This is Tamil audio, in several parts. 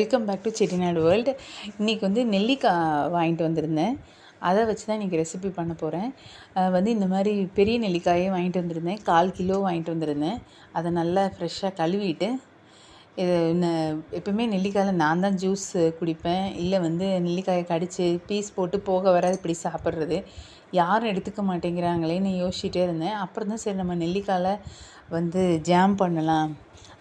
Welcome back to Chettinad world இன்றைக்கி வந்து நெல்லிக்காய் வாங்கிட்டு வந்திருந்தேன். அதை வச்சு தான் இன்றைக்கி ரெசிபி பண்ண போகிறேன் வந்து இந்த மாதிரி பெரிய நெல்லிக்காயே வாங்கிட்டு வந்திருந்தேன். கால் கிலோ வாங்கிட்டு வந்திருந்தேன். அதை நல்லா ஃப்ரெஷ்ஷாக கழுவிட்டு இது எப்பவுமே நெல்லிக்காயில் நான் தான் ஜூஸ் குடிப்பேன். இல்லை வந்து நெல்லிக்காயை கடித்து பீஸ் போட்டு போக வர இப்படி சாப்பிட்றது. யாரும் எடுத்துக்க மாட்டேங்கிறாங்களேன்னு யோசிச்சுட்டே இருந்தேன். அப்புறம் தான் சரி நம்ம நெல்லிக்காயில் வந்து ஜாம் பண்ணலாம்.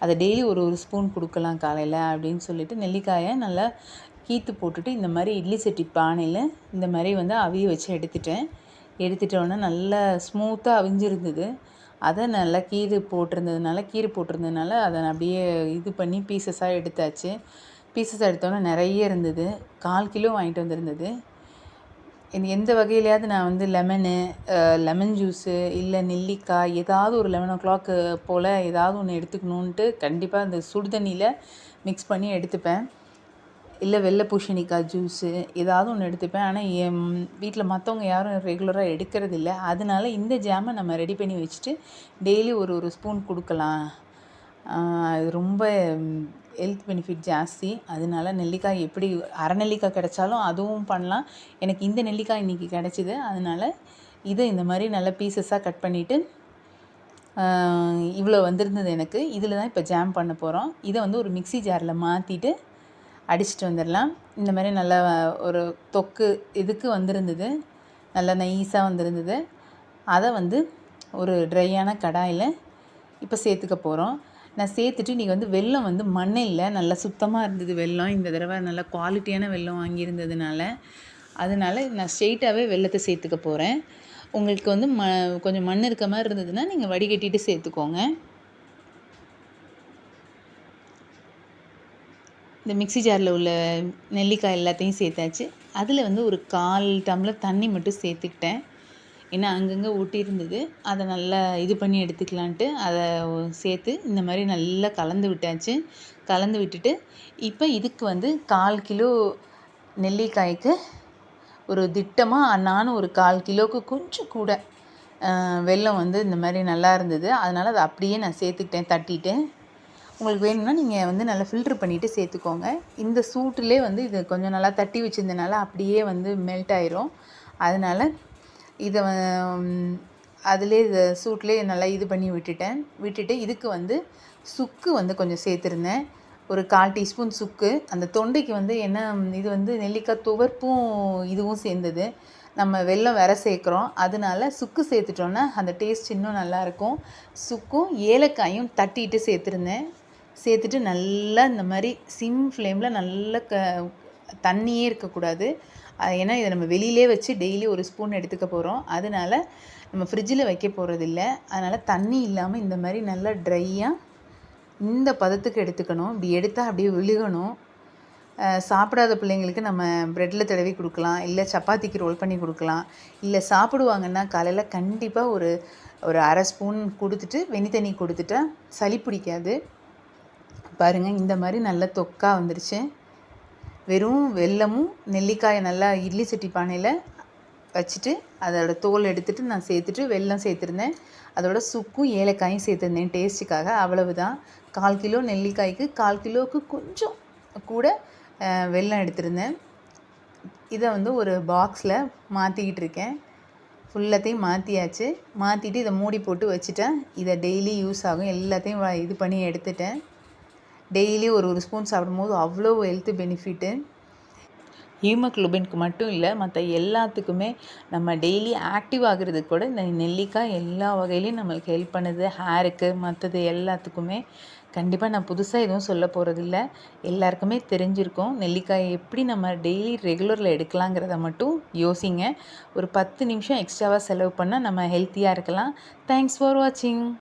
அதை டெய்லி ஒரு ஒரு ஸ்பூன் கொடுக்கலாம் காலையில் அப்படின்னு சொல்லிட்டு நெல்லிக்காயை நல்லா கீத்து போட்டுட்டு இந்த மாதிரி இட்லி சட்டி பானையில் இந்த மாதிரி வந்து அவிய வச்சு எடுத்துட்டேன். எடுத்துட்டோன்னே நல்லா ஸ்மூத்தாக அவிஞ்சிருந்தது. அதை நல்லா கீறு போட்டிருந்ததுனால கீறு போட்டிருந்ததுனால அதை அப்படியே இது பண்ணி பீசஸாக எடுத்தாச்சு. பீசஸ் எடுத்தோன்னே நிறைய இருந்தது. கால் கிலோ வாங்கிட்டு வந்திருந்தது. எந்த வகையிலையாவது நான் வந்து லெமனு லெமன் ஜூஸு இல்லை நெல்லிக்காய் ஏதாவது ஒரு லெவன் ஓ கிளாக்கு போல் ஏதாவது ஒன்று எடுத்துக்கணுன்ட்டு கண்டிப்பாக அந்த சுடு தண்ணியில் மிக்ஸ் பண்ணி எடுத்துப்பேன். இல்லை வெள்ளை பூசணிக்காய் ஜூஸு ஏதாவது ஒன்று எடுத்துப்பேன். ஆனால் என் வீட்டில் மற்றவங்க யாரும் ரெகுலராக எடுக்கிறது இல்லை அதனால இந்த ஜாமை நம்ம ரெடி பண்ணி வச்சுட்டு டெய்லி ஒரு ஒரு ஸ்பூன் கொடுக்கலாம். அது ரொம்ப ஹெல்த் பெனிஃபிட் ஜாஸ்தி. அதனால நெல்லிக்காய் எப்படி அரை நெல்லிக்காய் கிடைச்சாலும் அதுவும் பண்ணலாம். எனக்கு இந்த நெல்லிக்காய் இன்றைக்கி கிடச்சிது. அதனால் இதை இந்த மாதிரி நல்ல பீசஸாக கட் பண்ணிவிட்டு இவ்வளோ வந்திருந்தது எனக்கு. இதில் தான் இப்போ ஜாம் பண்ண போகிறோம் இதை வந்து ஒரு மிக்சி ஜாரில் மாற்றிட்டு அடிச்சுட்டு வந்துடலாம். இந்த மாதிரி நல்லா ஒரு தொக்கு இதுக்கு வந்திருந்தது. நல்லா நைஸாக வந்திருந்தது. அதை வந்து ஒரு ட்ரையான கடாயில் இப்போ சேர்த்துக்க போகிறோம் நான் சேர்த்துட்டு இன்றைக்கி வந்து வெல்லம் வந்து மண்ணில் நல்லா சுத்தமாக இருந்தது வெல்லம். இந்த தடவை நல்லா குவாலிட்டியான வெல்லம் வாங்கியிருந்ததுனால அதனால் நான் ஸ்ட்ரெயிட்டாகவே வெள்ளத்தை சேர்த்துக்க போகிறேன் உங்களுக்கு வந்து ம கொஞ்சம் மண் இருக்க மாதிரி இருந்ததுன்னா நீங்கள் வடிகட்டிட்டு சேர்த்துக்கோங்க. இந்த மிக்சி ஜாரில் உள்ள நெல்லிக்காய் எல்லாத்தையும் சேர்த்தாச்சு. அதில் வந்து ஒரு கால் டம்ளர் தண்ணி மட்டும் சேர்த்துக்கிட்டேன். ஏன்னா அங்கங்கே ஒட்டியிருந்தது அதை நல்லா இது பண்ணி எடுத்துக்கலான்ட்டு அதை சேர்த்து இந்த மாதிரி நல்லா கலந்து விட்டாச்சு. கலந்து விட்டுட்டு இப்போ இதுக்கு வந்து கால் கிலோ நெல்லிக்காய்க்கு ஒரு திட்டமாக நானும் ஒரு கால் கிலோவுக்கு கொஞ்சம் கூட வெல்லம் வந்து இந்த மாதிரி நல்லா இருந்தது. அதனால் அதை அப்படியே நான் சேர்த்துக்கிட்டேன் தட்டிட்டேன் உங்களுக்கு வேணும்னா நீங்கள் வந்து நல்லா ஃபில்ட்ரு பண்ணிவிட்டு சேர்த்துக்கோங்க. இந்த சூட்டிலே வந்து இது கொஞ்சம் நல்லா தட்டி வச்சுருந்தனால அப்படியே வந்து மெல்ட் ஆயிரும். அதனால் இதை அதிலே இதை சூட்லேயே நல்லா இது பண்ணி விட்டுட்டேன். விட்டுட்டு இதுக்கு வந்து சுக்கு வந்து கொஞ்சம் சேர்த்துருந்தேன். ஒரு கால் டீஸ்பூன் சுக்கு. அந்த தொண்டைக்கு வந்து என்ன இது வந்து நெல்லிக்காய் துவர்ப்பும் இதுவும் சேர்ந்தது. நம்ம வெள்ளம் வேற சேர்க்குறோம். அதனால சுக்கு சேர்த்துட்டோன்னா அந்த டேஸ்ட் இன்னும் நல்லாயிருக்கும் சுக்கும் ஏலக்காயும் தட்டிட்டு சேர்த்துருந்தேன். சேர்த்துட்டு நல்லா இந்த மாதிரி சிம் ஃப்ளேமில் நல்லா க தண்ணியே இருக்கக்கூடாது. ஏன்னா இதை நம்ம வெளியிலே வச்சு டெய்லி ஒரு ஸ்பூன் எடுத்துக்க போகிறோம் அதனால் நம்ம ஃப்ரிட்ஜில் வைக்க போகிறதில்ல அதனால் தண்ணி இல்லாமல் இந்த மாதிரி நல்லா ட்ரையாக இந்த பதத்துக்கு எடுத்துக்கணும். இப்படி எடுத்தால் அப்படியே விழுகணும். சாப்பிடாத பிள்ளைங்களுக்கு நம்ம ப்ரெட்டில் தடவி கொடுக்கலாம். இல்லை சப்பாத்திக்கு ரோல் பண்ணி கொடுக்கலாம். இல்லை சாப்பிடுவாங்கன்னா காலையில் கண்டிப்பாக ஒரு ஒரு அரை ஸ்பூன் கொடுத்துட்டு வெனி தண்ணி கொடுத்துட்டா சளி பிடிக்காது. பாருங்கள் இந்த மாதிரி நல்ல தொக்கா வந்துருச்சு. வெறும் வெல்லமும் நெல்லிக்காயை நல்லா இட்லி சட்டி பானையில் வச்சுட்டு அதோட தோல் எடுத்துகிட்டு நான் சேர்த்துட்டு வெல்லம் சேர்த்துருந்தேன். அதோட சுக்கும் ஏலக்காயும் சேர்த்துருந்தேன் டேஸ்ட்டுக்காக. அவ்வளவு தான் கால் கிலோ நெல்லிக்காய்க்கு கால் கிலோவுக்கு கொஞ்சம் கூட வெல்லம் எடுத்திருந்தேன். இதை வந்து ஒரு பாக்ஸில் மாற்றிக்கிட்டு இருக்கேன். ஃபுல்லத்தையும் மாற்றியாச்சு மாற்றிட்டு இதை மூடி போட்டு வச்சுட்டேன். இதை டெய்லி யூஸ் ஆகும். எல்லாத்தையும் இது பண்ணி எடுத்துட்டேன். டெய்லி ஒரு ஒரு ஸ்பூன் சாப்பிடும்போது அவ்வளோ ஹெல்த்து பெனிஃபிட்டு ஹீமோக்ளோபின்க்கு மட்டும் இல்லை மற்ற எல்லாத்துக்குமே நம்ம டெய்லி ஆக்டிவ் ஆகிறதுக்கு கூட இந்த நெல்லிக்காய் எல்லா வகையிலையும் நம்மளுக்கு ஹெல்ப் பண்ணுது. ஹேருக்கு மற்றது எல்லாத்துக்குமே. கண்டிப்பாக நான் புதுசாக எதுவும் சொல்ல போகிறதில்ல எல்லாருக்குமே தெரிஞ்சிருக்கும் நெல்லிக்காயை எப்படி நம்ம டெய்லி ரெகுலரில் எடுக்கலாங்கிறத மட்டும் யோசிங்க. ஒரு பத்து நிமிஷம் எக்ஸ்ட்ராவாக செலவு பண்ணால் நம்ம ஹெல்த்தியாக இருக்கலாம். தேங்க்ஸ் ஃபார் வாட்சிங்